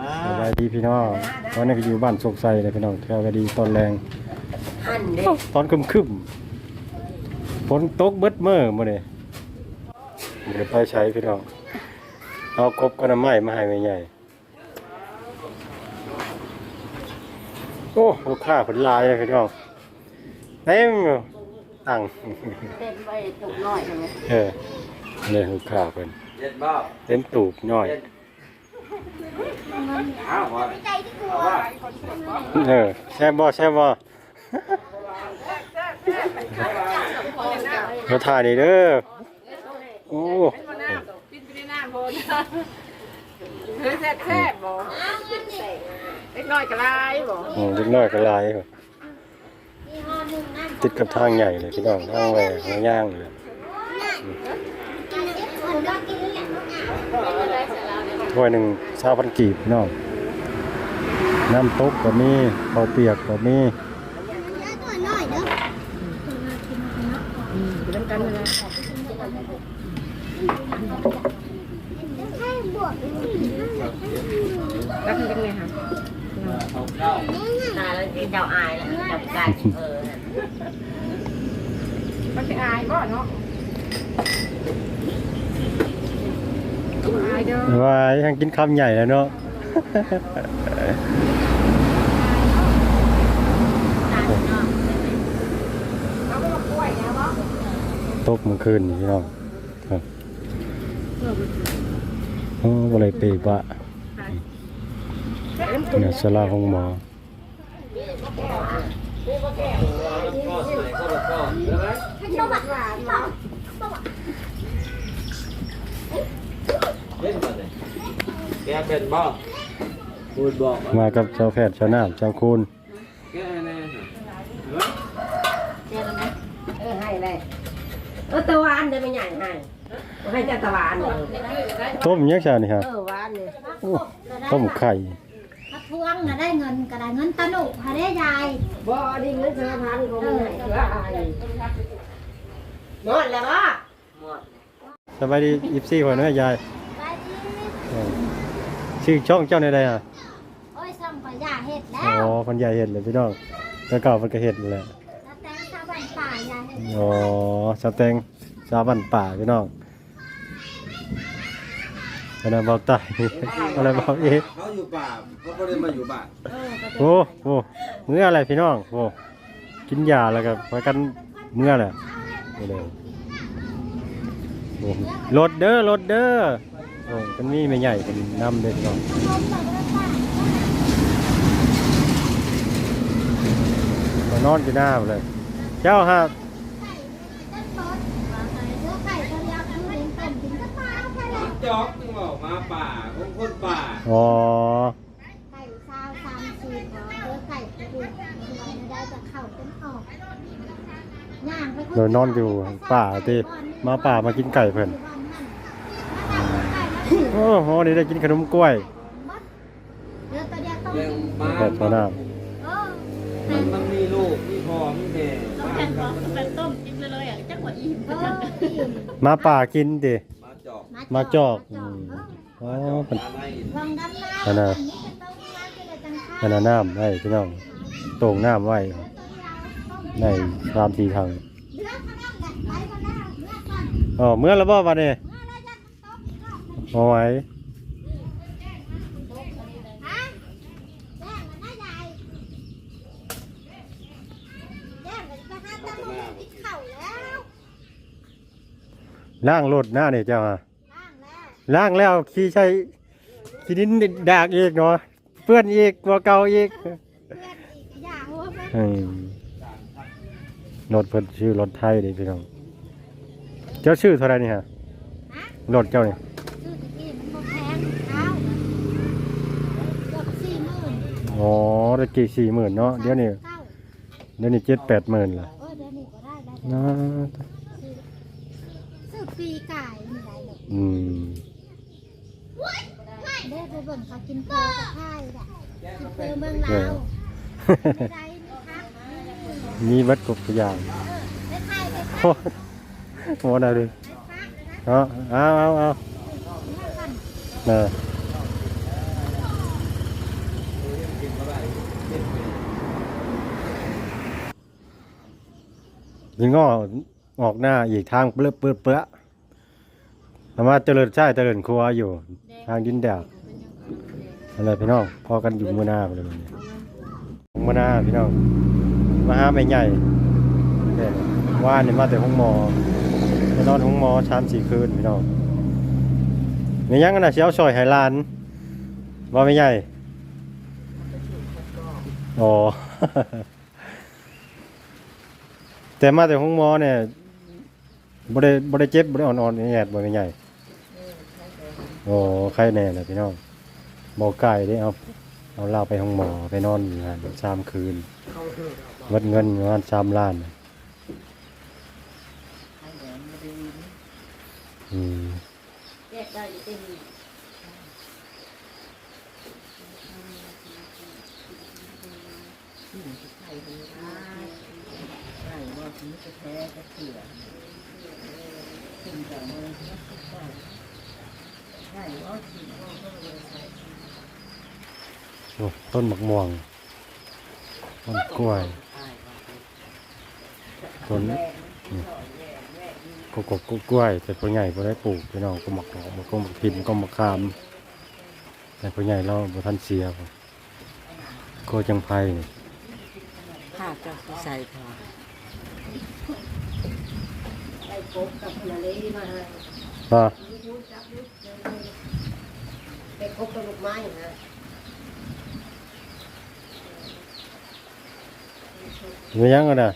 นะสบายดีพี่น้องตอนนี้ก็อยู่บ้านโศกไซเลยพี่น้องแถวก็ดีตอนแรงหันเด็ตอนคึมคึมๆฝนตกเบิดเมื่อมื่อนี้บ่ได้ไปใช้พี่น้องเอากบกันไม้มาให้แม่ใหญ่โอ้ลูกค้าผลลายเลยพี่น้องเต็มอยู่ตั้งเต้นไปตุกน้อยใช่ไหมเออเนี่ยลูกค้าเพิ่นเย็นบ่เต็มตูบน้อยอ้าวว่า เออแช่บบ่แช่บบ่มาถ่ายนี่เด้อโอ้กินไปได้นานพอนะเฮ้ยแซ่บแซ่บบ่เล็กน้อยกระไรบ่โหเล็กน้อยก็หลายครับติดกับทางใหญ่เลยพี่น้องทางแหวกทางย่างเลย ถ้วยหนึ่งชาวพันกีบพี่น้องน้ำตกก็มีข้าวเปียกก็มีน้ำกันเลยนะแล้วคือเป็นไงคะตายแล้วที่เจ้าอายแล้วจับไก่เออมันเป็นอายบ่เนาะ อายเด้อวายยังกินคำใหญ่แล้วเนาะเอาไปมากล้วยนะบ่ตกเมื่อคืนนี่พี่น้องครับโอ้บ่เลยเปรบะเนี่ยสลาของหมอเย็นบ่เนี่ย แกเป็นบ่พูดบอกมากับเจ้าแพทย์ชาวนาเจ้าคูณแกแน่เออให้เลยเออตะวันเดี๋ยวไม่ใหญ่ให้ให้เจ้าตะวันเลยต้มยังชานี่ฮะเออวันเลยโอ้ต้มไข่ถ้าทวงนะได้เงินก็ได้เงินตะหนุหาได้ยายบ่ดิ้งเงินเธอพันคงไม่เสืออายหมดแล้วบ่หมดสบายดียิบซี่คนนะยายไปที่เออ ชื่อช่องเจ้าในใดอะโอ้ยซ้ำก็ย่าเห็ดแล้อ๋วอคนใหญ่เห็ดเลยพี่น้องแล้วก็มันก็เห็ดนั่นแหละแล้วแต่ชาวบ้านป่ายาเห็ดอ๋อสาวแตงสาวบ้านป่าพี่น้องอะไรบอกตาย อะไรบอกเอ๊ะเขาอยู่ป่าเขาบ่ได้มาอยู่บ้านโอ้โหเมื่ออะไรพี่น้องโอ้กินยาแล้วก็ไปกันเมื่อแหละนี่เลยโอ้รถเด้อรถเด้อ โอ้เป็นมีไม่ใหญ่เป็นน้ำเด้อพี่น้องมานอนอยู่หน้าเลย เจ้าฮะต้นบดเนื้อกมึงก็มาเอาไปเลยจอกนี่บอกมาป่าของคนป่าอ๋อไก่ซาวสามสี่เนื้อไก่กระดูกมันได้จะเข้าเป็นออกย่างไปโดยนอนอยู่ป่าตีมาป่ามากินไก่เพิ่น อ้โหนี่ได้กินขนมกล้วยเดี๋ยวตัวเดียวต้องเลี้ยงมาแบบชาวนาเออมันมันมีลูกมีพ่อมีแม่บ้านมันเป็นต้มกินเลยอะจังหวะอิ่มเอออิ่มมาป่ากินดิ มาจอกมาจอกมาอืมเอออ๋อเป็น มาในลองดำน้ำอันน่ะอันนี้เป็นต้มน้ำเป็นจังอันนั้นน้ำไว้พี่น้องโต่งน้ำไว้ในสามสี่ทางเลือกมาแล้วไปมาแล้วเลือกก่อนอ๋อเมื่อแล้วบ่วันนี้ เมื่อไรจะต้มอี กรอบเอาไว้ฮะแจ้งมันนะยายแจ้งมันไปหาตำรวจกินข้าวแล้วล่างรถหน้านี่เจ้าฮะล้างแล้วล่างแล้วขี่ใช้ขี่ดินดากอีกเนาะเปื้อนอีกกว่าเก่าอีกเพื่อนอีกอย่าหัวมันอืมรถเพิ่นชื่อรถไทยดิพี่น้อง เจ้าชื่อเท่าไหรนี่ฮะฮะรถเจ้านี่ชื่อตะกี้มันบ่แพงเท้าเกือบสี่หมื่น อ๋อตะกี้สี่หมื่นเนาะเดี๋ยวนี้เก้าเดี๋ยวนี้เจ็ดแปดหมื่นละเออเดี๋ยวนี้ก็ได้ได้นะซื้อปีไก่นี่ได้เลยอืมเด้ไปเบิ่งเขากินเพลกับข้าวจ้ะกินเพลเมืองลาวได้นี่ครับมีวัดกบทุกอย่างได้ไข่ได้ไข่โอ้โหได้เลยได้ฟักนะเอาเอาเอาเอาเมื่อกันน่ะ งงอออกหน้าอีกทางเปลือะเปลือะเปลือะแต่ว่าเจริญใช่เจริญครัวอยู่ ทางดินแดดอะไรพี่น้องพอกันอยู่มือหน้าไปเลยวันนี้มือหน้าพี่น้องมาหาไม่ใหญ่เนี่ยว่าเนี่ยมาแต่ห้องหมอไปนอนห้องหมอชามสี่คืนพี่น้องในยังกันนะเชียวซอยไหหลานว่าไม่ใหญ่อ๋อ แต่มาแต่ห้องหมอเนี่ยบ่ได้บ่ได้เจ็บบ่ได้อ่อนๆแอดบ่ไม่ใหญ่โอ้ใครแน่เล่ะพี่น้องบ่ไกลเด้เอาเอาเราไปห้องหมอไปนอนอยู่งานสามคืนวัดเงินประมาณ3ล้านอือ น่ะอืมแยกได้เต็มโอ้ต้นมะม่วงต้นกล้วยต้นนี่กกกกล้วยแต่พ่อใหญ่บ่ได้ปลูกพี่น้องก็หมักหอมันก็หมักทิมก็หมักคาม แต่พ่อใหญ่เราบ่ทันเสียบ่โคจังไพนี่ผ้าก็ใส่พอได้ กบกับนาเลมาให้ว่าได้กบกับลูกไม้ฮะมีหยังกันน่ะ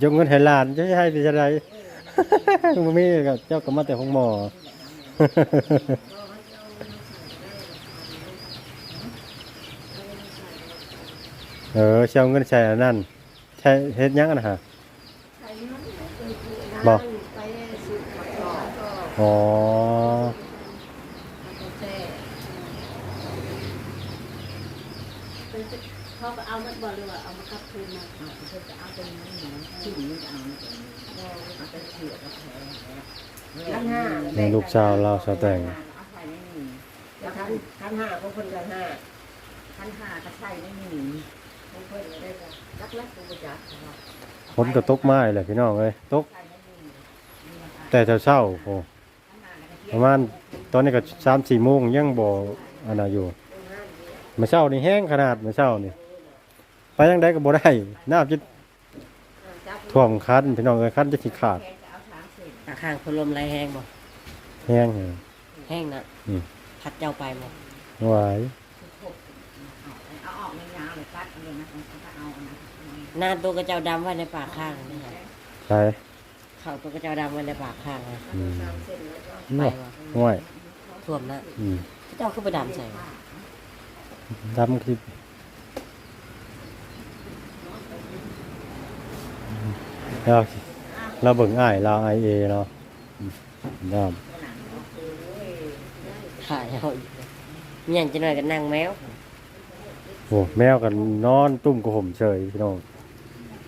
ยกเงินให้หลานจะให้ไปจะไดบ่มีก็เจ้าก็มาแต่ห้องหมอเออเชียวเงินใช้อันนั้นใช้เฮ็ดหยังกันนะฮะบอกไปสุดมาก่ อ๋อแช่เขาก็เอามันบ่หรือว่าเอามากลับคืนมาเขาจะเอาเป็นชิ้นนี้เอาเอาไปเสือกกับแผลพันห้าในลูกสาวเราสาวแต่งแล้วพันพันห้าของคนกันห้าพันห้าก็ใส่ไม่มีของเพิ่นได้ก็รักรักตัวจักฝนก็ตกไม้แหละพี่น้องเอ้ยตกแต่เช้าๆโอ้ ประมาณตอนนี้ก็สามสี่โมงยังบ่อันน่ะอยู่เมื่อเช้านี่แห้งขนาดเมื่อเช้านี่ไปยังไดก็บ่ได้น้ำจะท่วมคันพี่น้องเอ้ยคันจะสิขาดตาข้างพลมไรแห้งบ่แห้งแฮงแห้งนะอืมพัดเจ้าไปบ่ไหวายนานตัวกระเจ้าดำไว้ในปากข้างนี่ฮะใช่ เขาตัวกระเจ้าดำไว้ในปากข้างนะอืมไปเนาะบ่ห่วยท่วมนะอืมเจ้าขึ้นไปดำใส่ดำคือเราเราเบิ่งอ้ายเราไอเอเนาะอืมดำถ่ายเอาอีกเนี่ยจะหน่อยก็นั่งแมวโอ้แมวกันนอนตุ่มกับผมเฉยพี่น้องอืม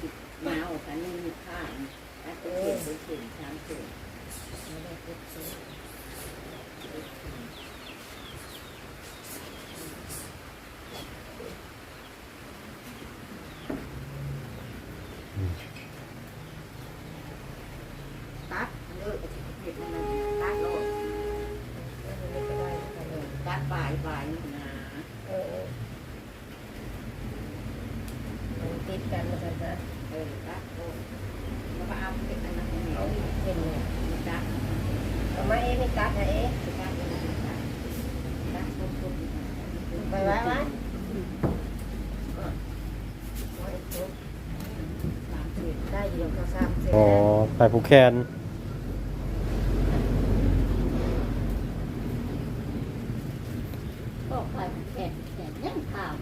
สิบมาออกกันนี่มีผ้าแล้วก็เขียนเขียนสามส่วน ไปไว้ไว้ได้เดียวก็สามเส้นอ๋อไปผูกแคนก็ไปแอบแอบยังข่าว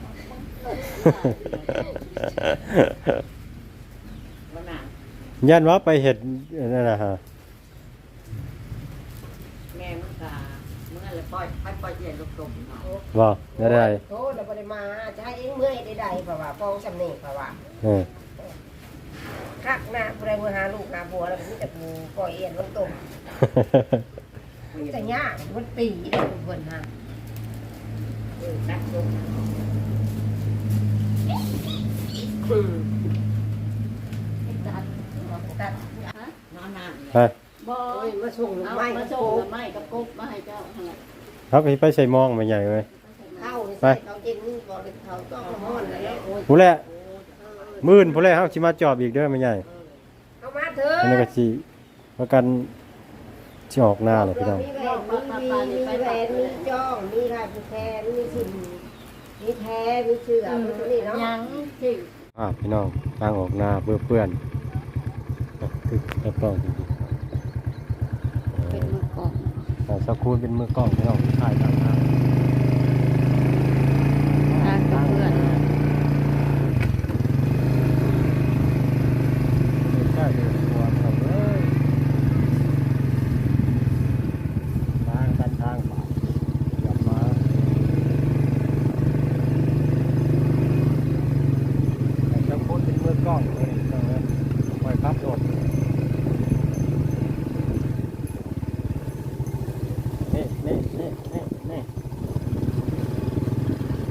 ยันว่าไปเห็ดนั่นนะฮะแม่มึงกาเมื่อไรปล่อยไปปล่อยเย็นลูกตมว่าได้ได้โทษเราบ่ได้มาจะให้เองเมื่อยได้ไดเพราว่าป้องสำเนียงเพาว่าเคักนะาผู้ใดมือหาลูกหาบัวแล้วมันจะกูปล่อยเย็นลูกตมมันจะยากมันปีได้ทุกคนฮะเออนักลงอื ตัดนอนนานไปบ่โอ้ยมาส่งเอาไม้มามาส่ส่งงไม้กับกบมาให้เจ้าหั่นแหละครับไปไปใส่หมองมาใหญ่เลย เข้าใส่เขาเย็นบ่ได้เขาต้องห้อนแล้วโอ้ยผู้แหละมื่นผู้แหละเฮาสิมาจอบอีกเด้อแม่ใหญ่เอามาเถอะอันนี้ก็สิประกันสิออกหน้าเลยพี่น้องมีแหวนมีมีมีแหวนมีจ้องมีลายผูกแขนมีสิ่งมีแพ้มีเชือกมีตัวนี้เนาะยังที่อ่าพี่น้องทางออกหน้าเพื่อเพื่อน คือแอปเปิลจริงเป็นมือกอง ๆแต่สักคูณเป็นมือกล้องที่เราถ่ายทางหาทางกับเพื่อน ใช่เลยตัวเขาเลยทางกันทางป่าอย่ามาแต่สักคูณเป็นมือกล้องเลยต้องเลยปล่อยครับโดดนี่นี่นี่นี่นี่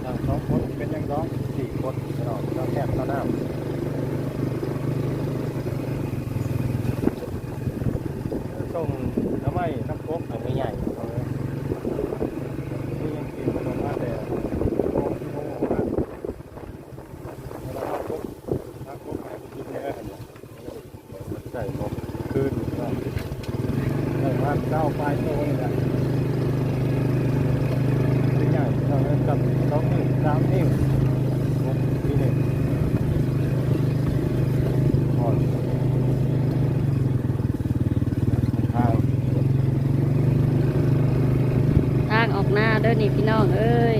ทางสองคนเป็นยังร้องสี่คนเราเราแคบเราหน้า ส่ง น้ำไม้น้ำโค้งถังไม่ใหญ่เอาเลยนี่ยังกินขนมมาแต่โอ้โหโอ้โหนะแล้วน้ำโคกน้ำโคกให้ไปกินเนื้อเนี่ยใส่หมกคืนก็ใส่มาเก้าปลายโตนี่แหละไม่ใหญ่เราเริ่มกับสองนิ้วสามนิ้วหกนี่หนึ่งพอ ทาง ทางออกหน้าเด้อนี่พี่น้องเอ้ย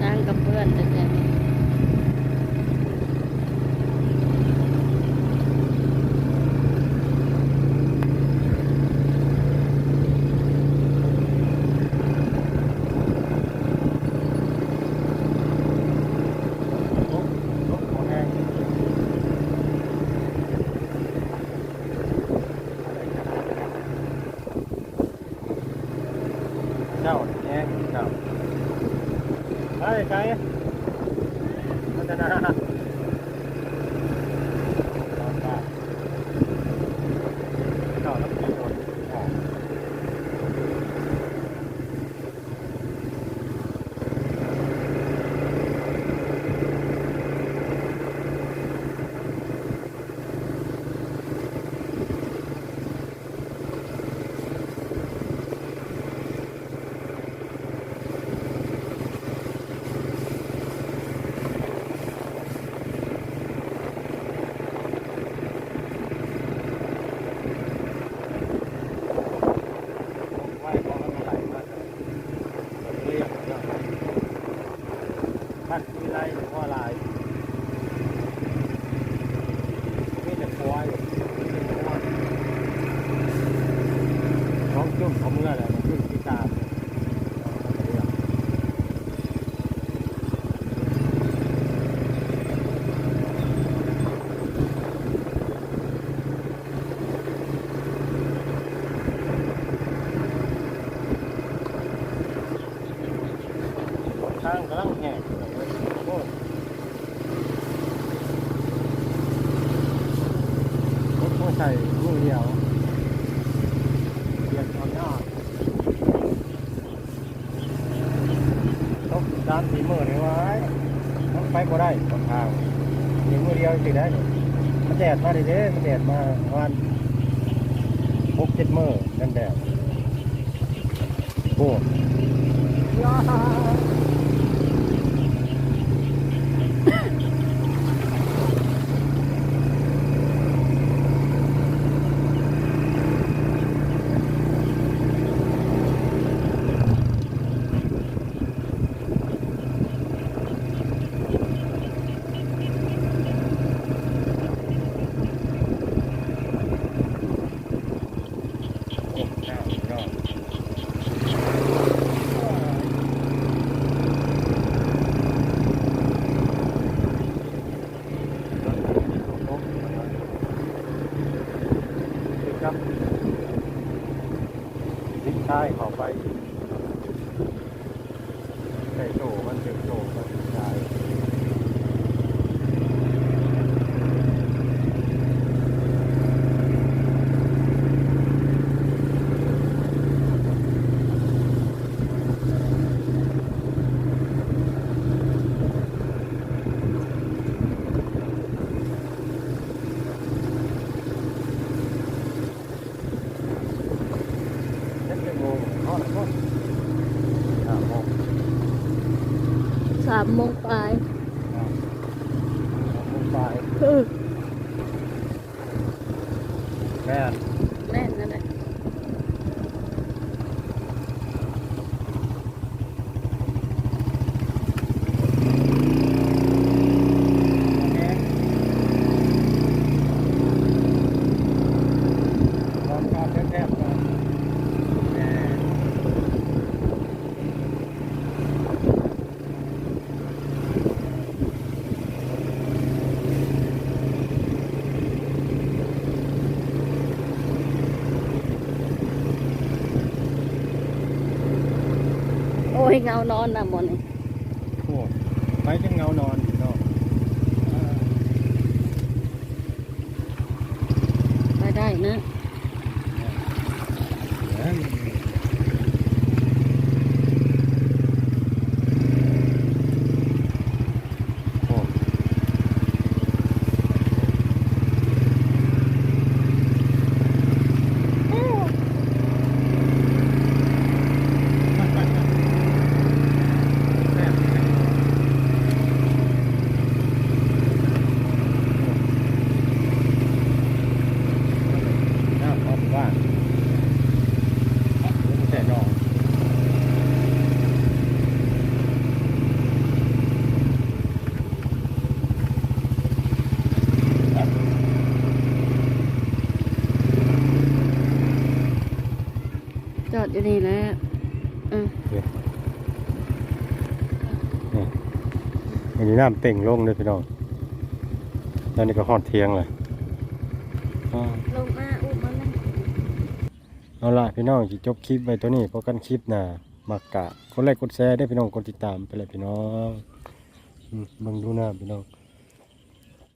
ทางกับเพื่อนแต่แก ลบลบของแห้งเจ้าแห้งเจ้า ไปไกลพัฒนาเจ้าต้องมีคนออก ไหว้ของมันไหลมาเรียกท่านวิไลพ่อลายมีแต่ควายน้องจุ่มเขาเมื่อไรจุ่มที่ตามทางกำลังแหกโอ้รถก็ใส่มือเดียวเปลี่ยนตอนหน้าตกสามสี่มือเลยว่าต้องไปก็ได้บนทาง มีมือเดียวสิได้มันแดดมาดิเด้มันแดดมาวันหกเจ็ดมือนั่นแดดโอ้โอ้หน้าสุดยอด ไปใส่โตมันเจ็บโตมันตาย เจ็ดโมงนอนนอนห้าโมง สามโมงปลาย ห้าโมงไป เออ แม่น แม่นนั่นแหละ แม่นนอนกอดแทบๆกันแม่น โอ้ยเงา นอนนะหมอนี่ โอ้ไปจังเงานอนอยู่เนาะอ่า ไปได้นะ แม่นโอ้ น้ำพอบ้านแต่นอง จ อดอยู่นี่แหล้วอืมนี่อันนี้น้ำเต่งลงเลยพี่น้องตอนนี้ก็ฮอดเที่ยงเลยอ่าลงมาอุ้มมันนะเอาล่ะพี่น้องสิจบคลิปไว้ตัวนี้พอกันคลิปหน้ามักกะกดไลค์กดแชร์ได้อพี่น้องกดติดตามไปเลยพี่น้องอืมเบิ่งดูหน้าพี่น้อง